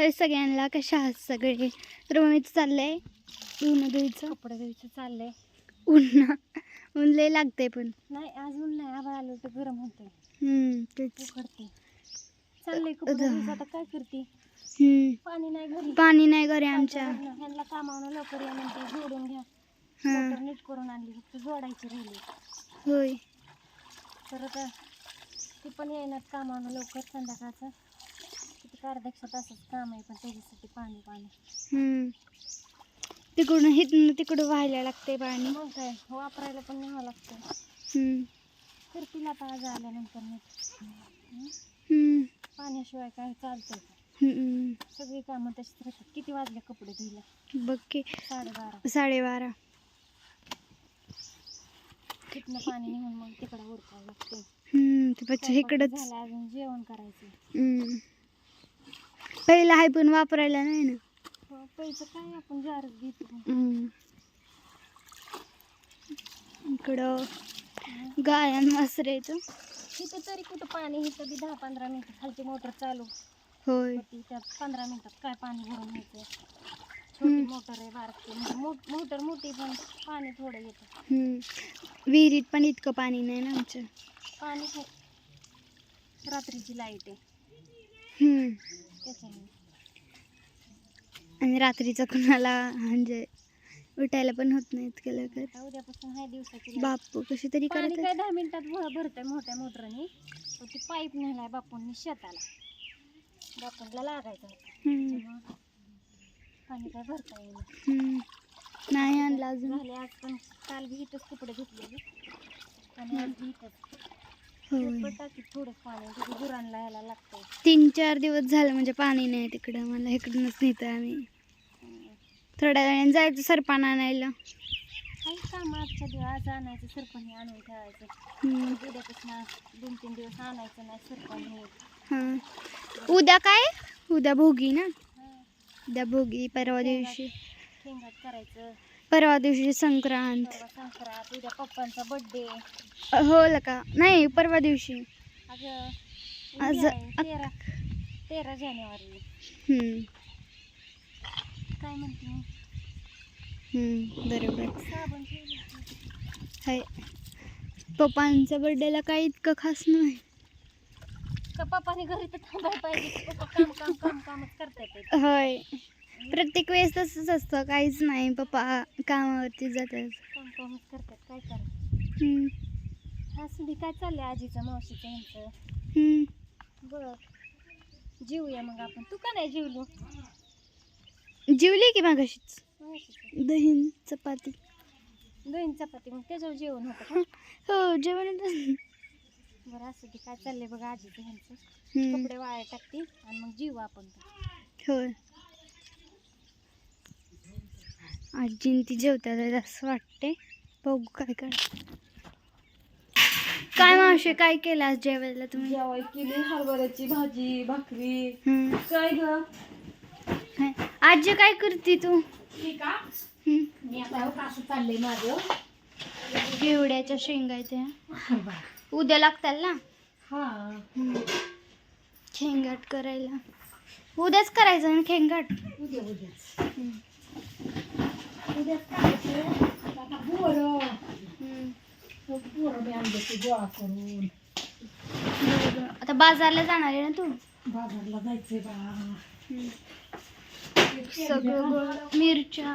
तर सगळ्यांना कशा आहात सगळे? मी चाललंय. ऊन धुईचं कपडे धुवायचं चाललंय. ऊन ऊन लय लागते पण. नाही अजून नाही आभाळ आलं तर गरम होते हम्म, तेच. उकडते. चाललंय कपडे. धुवायचं आता काय करते? हम्म. पाणी नाही घरी. पाणी नाही घरी आमच्या. ह्यांना कामावून लवकर या म्हणते जोडून घ्या. हा. नीट करून आणली फक्त जोडायची राहिली. होय. तर आता ती पण येणार कामावून लवकर संध्याकाळचं. किती अर्ध्याक्षा तासाचं काम आहे पण त्याच्यासाठी पाणी पाणी हम्म. तिकडून हिथून तिकडून व्हायला लागते पाणी मग काय वापरायला पण न्यावं लागतं हम्म. करतील आता आज आल्यानंतर नीट हं? हम्म. पाण्याशिवाय काय चालतंय का? हम्म. सगळी कामं तशीच राहतात किती वाजले कपडे धुयला बघ की साडेबारा साडेबारा तिथनं पाणी निघून मग तिकडं उरकावं लागते हम्म. ते पच्छ इकडंच झालं अजून जेवण करायचं हम्म. पहिलं आहे पण वापरायला नाही ना. हो, पैसे काय आपण जारच घेतो हम्म. इकडं गायन वासरे येतं तिथं तरी कुठं पाणी इथं बी दहा पंधरा मिनिटं खालची मोटर चालू. होय. होती त्यात पंधरा मिनिटात काय पाणी भरून घ्यायचं छोटी हम्म. मोटर आहे बारकी. म्हणजे मोटर मोठी पण पाणी थोडं येतं. हम्म. विहिरीत पण इतकं पाणी नाही ना आमच्या पाणी आहे रात्रीची लाइट आहे. हम्म. आणि रात्रीचं कुणाला म्हणजे उठायला पण होत नाही इतकं लवकर. उद्यापासून आहे दिवसाची. बापू कशी तरी पाणी करतात काय दहा मिनिटात भ- भरतंय मोठ्या मोटरनी. पण ती पाईप नेलाय बापूंनी शेताला. बापूंला लागायचं होतं. हम्म. त्याच्यामुळं पाणी काय भरता येईल हम्म. नाही आणलं अजून. झाले आज पण. काल बी इथंच कपडे धुतलेले आणि आज बी इथंच. होय. पण तिथे गुरांना यायला लागतंय. तीन चार दिवस झाले म्हणजे पाणी नाही तिकडं. मला इकडूनच नेतं आम्ही. थोड्या वेळाने जायचं सरपान आणायला. काही काम आजच्या दिवस? आज आणायचं सरपण आणून ठेवायचं. उद्यापासून आज दोन तीन दिवस आणायचं नाही सरपण हे. हां. उद्या काय? उद्या भोगी ना? हा. उद्या भोगी परवा दिवशी. शेंगात करायचं. परवा दिवशी संक्रांत. परवा संक्रांत उद्या पप्पांचा बड्डे हो का? नाही परवा दिवशी. आज तेरा तेरा जानेवारी. काय म्हणते मी? हम्म, बरोबर. साबण ठेवली. हाय. पप्पांच्या बर्थडेला काही इतकं खास नाही. का पप्पाने घरी तर थांबायला पाहिजे. पप्पा काम काम काम कामच करतायत. होय. प्रत्येक वेळेस तसंच असतं. काहीच नाही. पप्पा कामावरती जातात. काम कामच करतात. काय करा? हम्म, हा सुधी काय चाललंय आजीचं मावशीचं यांचं? हम्म. जेवूया मग आपण. तू का नाही जेवलो? जेवली की मागाशीच? मावशीचं. दही चपाती. दोन चपाती. मग त्याच्यावर जेवण होतं का? हो जेवण बरं असं की काय चाललंय बघा आजीचं हम्म, कपडे वाया टाकते आणि मग जीव आपण. होय. आजीन ती जेवतात असं वाटते. बघू काय काय काय मावशी काय केलं आज जेवायला तुम्ही? जेवाय केली हरभऱ्याची भाजी भाकरी. हम्म. काय ग? काय? आजी काय करते तू? का? हम्म. मी आता कसं चाललंय माझं घेवड्याच्या शेंगा आहेत त्या उद्या लागताल ना? हा. खेंगाट करायला. उद्याच करायचं ना खेंगाट? उद्या. हम्म. उद्याच आता बोरं हम्म. बोरं मी आणले ते गोळा करून बरोबर. आता बाजारला जाणार आहे ना तू बाजारला जायचंय बा हम्म. सगळं गोळा- मिरच्या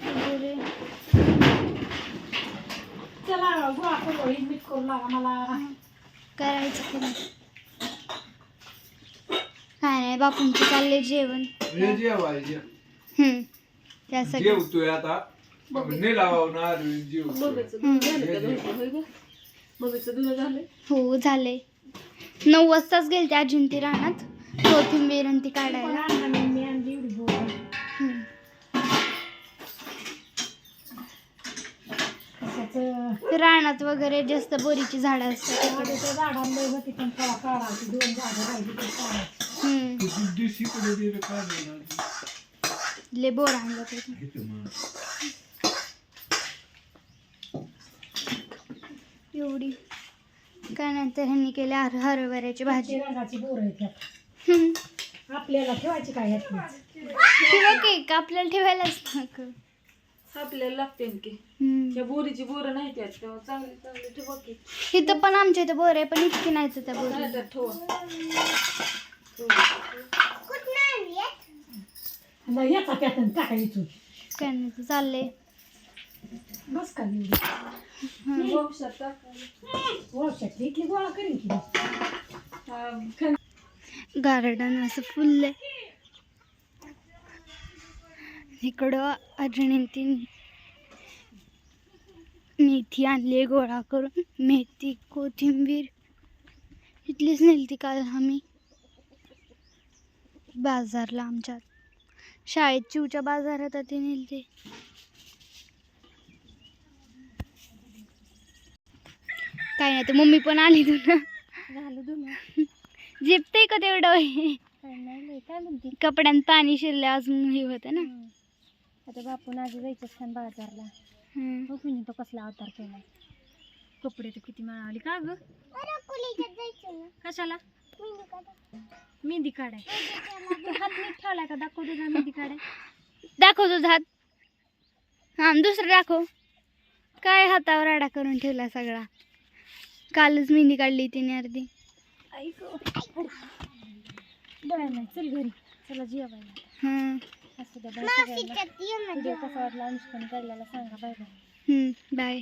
वगैरे चला गोळा करू मीठ करू लागा मला करायचं की नाही. काय नाही बापूंचं चाललंय जेवण हे जेवायचे हम्म. त्यासाठी जेवतोय आता. नाही हम्म. तुझं झालं हो झाले नऊ वाजताच गेलते अजिंती रानात. कोथिंबीर आणि ती काढायला. हम्म. रानात वगैरे जास्त बोरीची झाडं असतात. काढायची लय बोर आणलं ते. एवढी. काय नंतर ह्यांनी केली हर हरभऱ्याची भाजी. बोरं. आपल्याला ठेवायची काय ठेवा केक आपल्याला ठेवायलाच नको आपल्याला लागते की. त्या बोरीची बोरं नाही त्यात तेव्हा चांगली चांगली ठेवा की. इथं पण आमच्या इथं बोर आहे पण इतकी नाही त्या बोर. ठेवा. याचा त्यातून टाकायचो काय चाललंय. बस का इथली गोळा करीन गार्डन असं फुल आहे इकडं अजून ती मेथी आणली गोळा करून. मेथी कोथिंबीर. इथलीच नेली ती काल आम्ही. बाजारला आमच्यात. शाळेत चिवच्या बाजारात ती नेली ते काय नाही तर मम्मी पण आली तुला जिपते का तेवढं? काय म्हणते? कपड्यात पाणी शिरले अजून हे होतं ना. आता बापून आजी जायचं छान बाजारला. हम्म. बघ मी तो कसला अवतार केलाय. कपडे तर किती मिळाली का ग? कशाला? मेहंदी काढाय. हात नीट ठेवलाय का दाखव तुझा मेहंदी काढाय दाखव तुझा हात. हा दुसरं दाखव. काय हातावर आडा करून ठेवला सगळा. कालच मेहंदी काढली तिने अर्धी. बरं नाही चल घरी. चला जेवायला. हं. असू द्या बाय सगळ्यांना व्हिडिओ कसा वाटला अनुष्काने काढलेला सांगा बाय बाय हं, बाय